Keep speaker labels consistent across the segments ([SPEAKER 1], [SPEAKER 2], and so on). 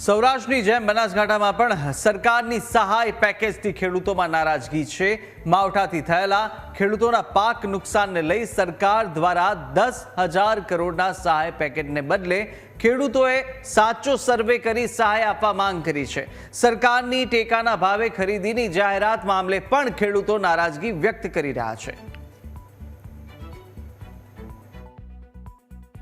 [SPEAKER 1] સૌરાષ્ટ્રની જેમ બનાસકાંઠામાં પણ સરકારની સહાય પેકેજથી ખેડૂતોમાં નારાજગી છે. માવઠાથી થયેલા ખેડૂતોના પાક નુકસાનને લઈ સરકાર દ્વારા દસ હજાર કરોડના સહાય પેકેજને બદલે ખેડૂતોએ સાચો સર્વે કરી સહાય આપવા માંગ કરી છે. સરકારની ટેકાના ભાવે ખરીદીની જાહેરાત મામલે પણ ખેડૂતો નારાજગી વ્યક્ત કરી રહ્યા છે.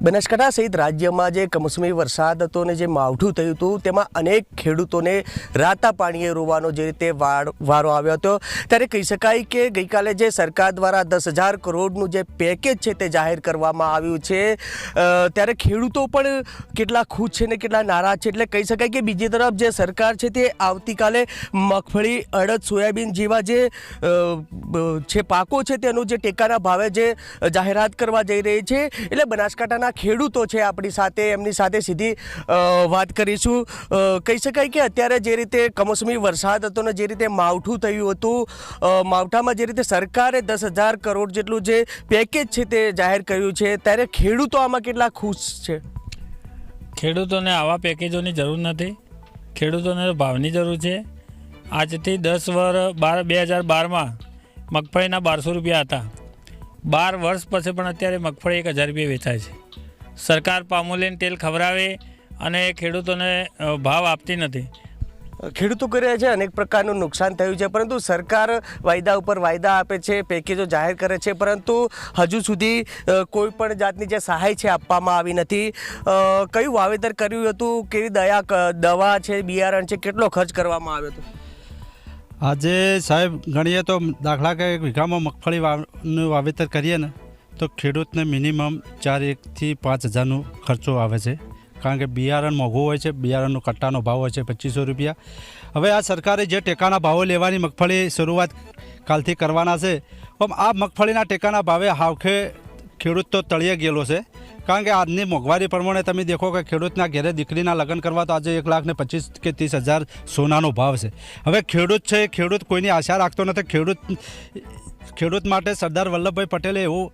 [SPEAKER 2] બનાસકાંઠા સહિત રાજ્યમાં જે કમોસમી વરસાદ હતો ને જે માવઠું થયું હતું, તેમાં અનેક ખેડૂતોને રાતા પાણીએ રોવાનો જે રીતે વારો આવ્યો હતો. ત્યારે કહી શકાય કે ગઈકાલે જે સરકાર દ્વારા દસ હજાર કરોડનું જે પેકેજ છે તે જાહેર કરવામાં આવ્યું છે ત્યારે ખેડૂતો પણ કેટલા ખુશ છે ને કેટલા નારાજ છે એટલે કહી શકાય કે બીજી તરફ જે સરકાર છે તે આવતીકાલે મગફળી, અડદ, સોયાબીન જેવા જે પાકો છે તેનું જે ટેકાના ભાવે જે જાહેરાત કરવા જઈ રહી છે. એટલે બનાસકાંઠાના ખેડૂતો છે આપણી સાથે, એમની સાથે સીધી વાત કરીશું. કહી શકાય કે અત્યારે જે રીતે કમોસમી વરસાદ હતો ને જે રીતે માવઠું થયું હતું માવઠામાં જે રીતે સરકારે દસ હજાર કરોડ જેટલું જે પેકેજ છે તે જાહેર કર્યું છે, ત્યારે ખેડૂતો આમાં કેટલા ખુશ છે?
[SPEAKER 3] ખેડૂતોને આવા પેકેજોની જરૂર નથી. ખેડૂતોને ભાવની જરૂર છે. આજથી દસ વર્ષ બાર, બે હજાર બારમાં મગફળીના બારસો રૂપિયા હતા. બાર વર્ષ પછી પણ અત્યારે મગફળી એક હજાર રૂપિયા વેચાય છે. સરકાર પામોલીન તેલ ખવડાવે અને ખેડૂતોને ભાવ આપતી નથી.
[SPEAKER 2] ખેડૂતો કરે છે અનેક પ્રકારનું નુકસાન થયું છે પરંતુ સરકાર વાયદા ઉપર વાયદા આપે છે પેકેજો જાહેર કરે છે પરંતુ હજુ સુધી કોઈ પણ જાતની જે સહાય છે આપવામાં આવી નથી. કયું વાવેતર કર્યું હતું કેવી દયા દવા છે બિયારણ છે કેટલો ખર્ચ કરવામાં આવ્યો હતો?
[SPEAKER 4] આજે સાહેબ ગણીએ તો દાખલા કે એક વીઘામાં મગફળી વાવનું વાવેતર કરીએ ને તો ખેડૂતને મિનિમમ ચાર એકથી પાંચ હજારનો ખર્ચો આવે છે. કારણ કે બિયારણ મોંઘું હોય છે, બિયારણનો કટ્ટાનો ભાવ હોય છે પચીસો રૂપિયા. હવે આ સરકારે જે ટેકાના ભાવો લેવાની મગફળી શરૂઆત કાલથી કરવાના છે પણ આ મગફળીના ટેકાના ભાવે હાવખે ખેડૂત તો તળિયે ગયેલો છે. કારણ કે આજની મોંઘવારી પ્રમાણે તમે દેખો કે ખેડૂતના ઘેરે દીકરીના લગ્ન કરવા તો આજે એક લાખ ને પચીસ કે ત્રીસ હજાર સોનાનો ભાવ છે. હવે ખેડૂત છે ખેડૂત કોઈની આશા રાખતો નથી. ખેડૂત ખેડૂત માટે સરદાર વલ્લભભાઈ પટેલે એવું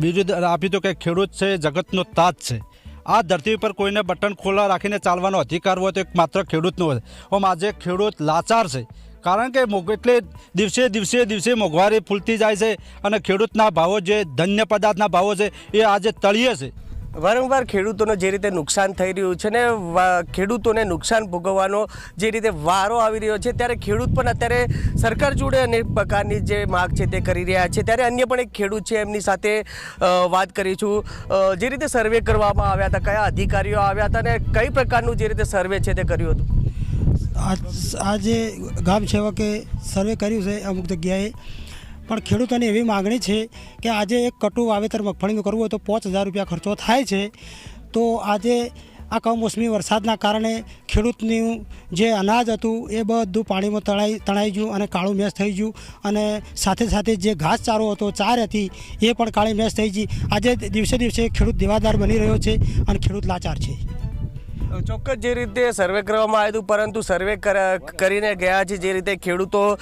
[SPEAKER 4] બીજું આપ્યું હતું કે ખેડૂત છે, જગતનો તાજ છે. આ ધરતી ઉપર કોઈને બટન ખોલા રાખીને ચાલવાનો અધિકાર હોય તો એક માત્ર ખેડૂતનો હોય. આમ આજે ખેડૂત લાચાર છે. કારણ કે એટલે દિવસે દિવસે દિવસે મોંઘવારી ફૂલતી જાય છે અને ખેડૂતના ભાવો જે, ધન્ય પદાર્થના ભાવો છે, એ આજે તળીએ છે.
[SPEAKER 2] વારંવાર ખેડૂતોને જે રીતે નુકસાન થઈ રહ્યું છે ને ખેડૂતોને નુકસાન ભોગવવાનો જે રીતે વારો આવી રહ્યો છે, ત્યારે ખેડૂત પણ અત્યારે સરકાર જોડે અનેક પ્રકારની જે માગ છે તે કરી રહ્યા છે. ત્યારે અન્ય પણ એક ખેડૂત છે, એમની સાથે વાત કરીશું જે રીતે સર્વે કરવામાં આવ્યા હતા, કયા અધિકારીઓ આવ્યા હતા અને કઈ પ્રકારનું જે રીતે સર્વે છે તે કર્યું હતું?
[SPEAKER 5] આજે ગામ સેવકે સર્વે કર્યું છે અમુક જગ્યાએ. પણ ખેડૂતોની એવી માગણી છે કે આજે એક કટુ વાવેતર મગફળીનું કરવું હોય તો પાંચ હજાર રૂપિયા ખર્ચો થાય છે. તો આજે આ કમોસમી વરસાદના કારણે ખેડૂતનું જે અનાજ હતું એ બધું પાણીમાં તણાઈ તણાઈ ગયું અને કાળું મેશ થઈ ગયું અને સાથે સાથે જે ઘાસચારો હતો, ચાર હતી, એ પણ કાળી મેશ થઈ ગઈ. આજે દિવસે દિવસે ખેડૂત દેવાદાર બની રહ્યો છે અને ખેડૂત લાચાર છે.
[SPEAKER 2] ચોક્કસ જે રીતે સર્વે કરવામાં આવ્યું હતું, પરંતુ સર્વે કર- કરીને ગયા છે જે રીતે ખેડૂતો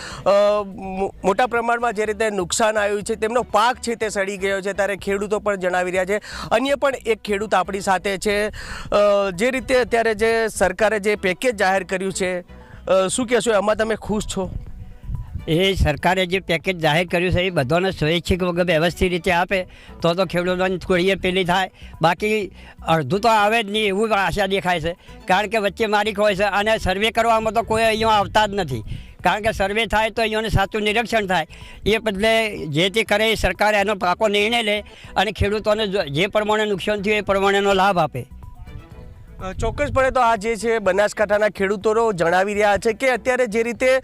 [SPEAKER 2] મોટા પ્રમાણમાં જે રીતે નુકસાન આવ્યું છે, તેમનો પાક છે તે સડી ગયો છે, ત્યારે ખેડૂતો પણ જણાવી રહ્યા છે. અન્ય પણ એક ખેડૂત આપણી સાથે છે. જે રીતે અત્યારે જે સરકારે જે પેકેજ જાહેર કર્યું છે શું કહેશો? એમાં તમે ખુશ છો?
[SPEAKER 6] એ સરકારે જે પેકેજ જાહેર કર્યું છે, એ બધાને સ્વૈચ્છિક વગર વ્યવસ્થિત રીતે આપે, તો તો ખેડૂતોને થોડીએ પેલી થાય. બાકી અડધું તો આવે જ નહીં એવું આશા દેખાય છે. કારણ કે વચ્ચે મારી હોય છે, અને સર્વે કરવામાં તો કોઈ અહીંયા આવતા જ નથી. કારણ કે સર્વે થાય તો અહીંયાનું સાચું નિરીક્ષણ થાય. એ બદલે જે તે કરે સરકાર એનો પાકો નિર્ણય લે, અને ખેડૂતોને જે પ્રમાણે નુકસાન થયું એ પ્રમાણેનો લાભ આપે.
[SPEAKER 2] ચોક્કસપણે તો આ જે છે બનાસકાંઠાના ખેડૂતો જણાવી રહ્યા છે કે અત્યારે જે રીતે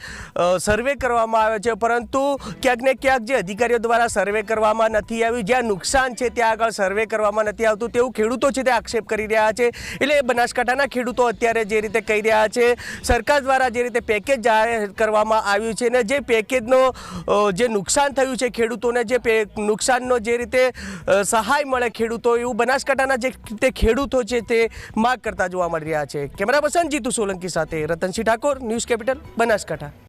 [SPEAKER 2] સર્વે કરવામાં આવે છે, પરંતુ ક્યાંક ને ક્યાંક જે અધિકારીઓ દ્વારા સર્વે કરવામાં નથી આવ્યું, જ્યાં નુકસાન છે ત્યાં આગળ સર્વે કરવામાં નથી આવતું, તેવું ખેડૂતો છે તે આક્ષેપ કરી રહ્યા છે. એટલે બનાસકાંઠાના ખેડૂતો અત્યારે જે રીતે કહી રહ્યા છે, સરકાર દ્વારા જે રીતે પેકેજ જાહેર કરવામાં આવ્યું છે ને જે પેકેજનો જે નુકસાન થયું છે ખેડૂતોને, જે નુકસાનનો જે રીતે સહાય મળે ખેડૂતો એવું બનાસકાંઠાના જે તે ખેડૂતો છે તે માગ કરતા જોવા મળી રહ્યા છે. કેમેરા પર્સન જીતુ સોલંકી સાથે રતનસિંહ ઠાકોર, ન્યૂઝ કેપિટલ, બનાસકાંઠા.